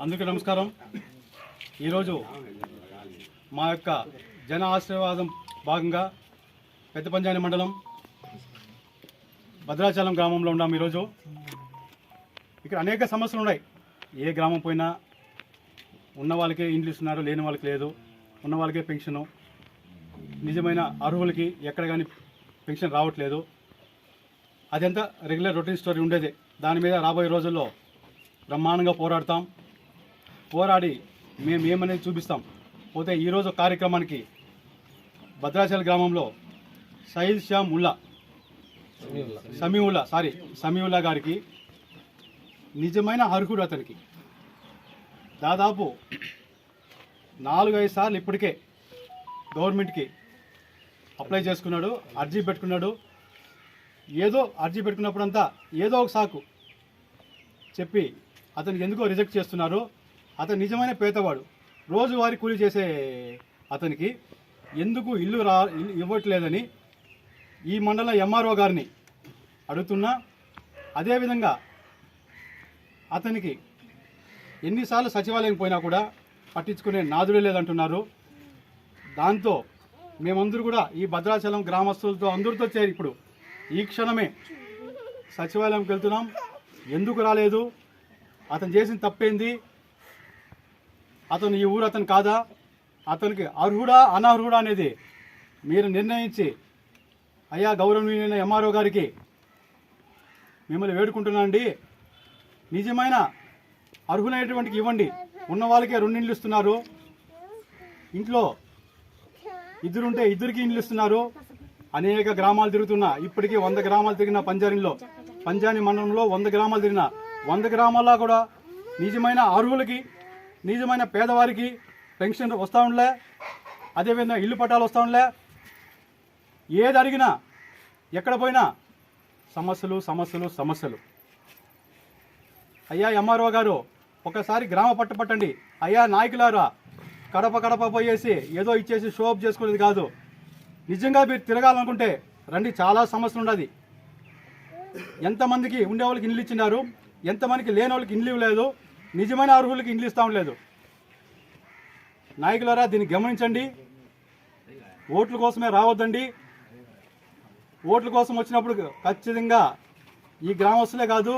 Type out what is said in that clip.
అందుకే నమస్కారం. ఈరోజు మా యొక్క జన ఆశీర్వాదం భాగంగా పెద్ద పంజాని మండలం భద్రాచలం గ్రామంలో ఉన్నాం ఈరోజు. ఇక్కడ అనేక సమస్యలు ఉన్నాయి ఏ గ్రామం పోయినా ఉన్న వాళ్ళకే ఇండ్లు ఇస్తున్నారు లేని వాళ్ళకి లేదు. ఉన్న వాళ్ళకే పెన్షను. నిజమైన అర్హులకి ఎక్కడ కానీ పెన్షన్ రావట్లేదు. అదంతా రెగ్యులర్ రొటీన్ స్టోరీ ఉండేది. దాని మీద రాబోయే రోజుల్లో బ్రహ్మాండంగా పోరాడతాం. పోరాడి మేము ఏమనేది చూపిస్తాం. పోతే ఈరోజు కార్యక్రమానికి భద్రాచల గ్రామంలో సయీద్ శ్యామ్ ఉల్లా సమీవుల్లా సారీ సమీవుల్లా గారికి నిజమైన అర్హుడు అతనికి. దాదాపు నాలుగైదు సార్లు ఇప్పటికే గవర్నమెంట్కి అప్లై చేసుకున్నాడు అర్జీ పెట్టుకున్నాడు. ఏదో అర్జీ పెట్టుకున్నప్పుడంతా ఏదో ఒక సాకు చెప్పి అతనికి ఎందుకో రిజెక్ట్ చేస్తున్నారు. అతను నిజమైన పేదవాడు. రోజువారీ కూలీ చేసే అతనికి ఎందుకు ఇల్లు రా ఇల్లు ఇవ్వట్లేదని ఈ మండల ఎంఆర్ఓ గారిని అడుగుతున్నా. అదేవిధంగా అతనికి ఎన్నిసార్లు సచివాలయం పోయినా కూడా పట్టించుకునే నాదుడే లేదంటున్నారు. దాంతో మేమందరూ కూడా ఈ భద్రాచలం గ్రామస్తులతో అందరితో చేరి ఇప్పుడు ఈ క్షణమే సచివాలయంకి వెళ్తున్నాం. ఎందుకు రాలేదు? అతను చేసిన తప్పేంది? అతను ఈ ఊరు అతను కాదా? అతనికి అర్హుడా అనర్హుడా అనేది మీరు నిర్ణయించి అయ్యా గౌరవనీయులైన ఎంఆర్ఓ గారికి మిమ్మల్ని వేడుకుంటున్నానండి. నిజమైన అర్హులైనటువంటికి ఇవ్వండి. ఉన్న వాళ్ళకే రెండు ఇండ్లు ఇస్తున్నారు. ఇంట్లో ఇద్దరుంటే ఇద్దరికి ఇండ్లు ఇస్తున్నారు. అనేక గ్రామాలు తిరుగుతున్నా. ఇప్పటికీ వంద గ్రామాలు తిరిగిన పంజానీలో పంజాని మండలంలో వంద గ్రామాలు తిరిగిన వంద గ్రామాల్లో కూడా నిజమైన అర్హులకి నిజమైన పేదవారికి పెన్షన్ వస్తూ ఉండలే. అదేవిధంగా ఇల్లు పట్టాలు వస్తూ ఉండలే. ఏది అడిగినా ఎక్కడ పోయినా సమస్యలు సమస్యలు సమస్యలు. అయ్యా ఎంఆర్ఓ గారు ఒకసారి గ్రామ పట్టు పట్టండి. అయ్యా నాయకులారా కడప కడప పోయేసి ఏదో ఇచ్చేసి షోప్ చేసుకునేది కాదు. నిజంగా మీరు తిరగాలనుకుంటే రండి చాలా సమస్యలు ఉండదు. ఎంతమందికి ఉండే వాళ్ళకి ఇండ్లు ఇచ్చినారు ఎంతమందికి లేని వాళ్ళకి ఇండ్లు ఇవ్వలేదు నిజమైన అర్హులకి ఇండ్లు ఇస్తాం లేదు నాయకులారా దీన్ని గమనించండి. ఓట్ల కోసమే రావద్దండి. ఓట్ల కోసం వచ్చినప్పుడు ఖచ్చితంగా ఈ గ్రామస్తులే కాదు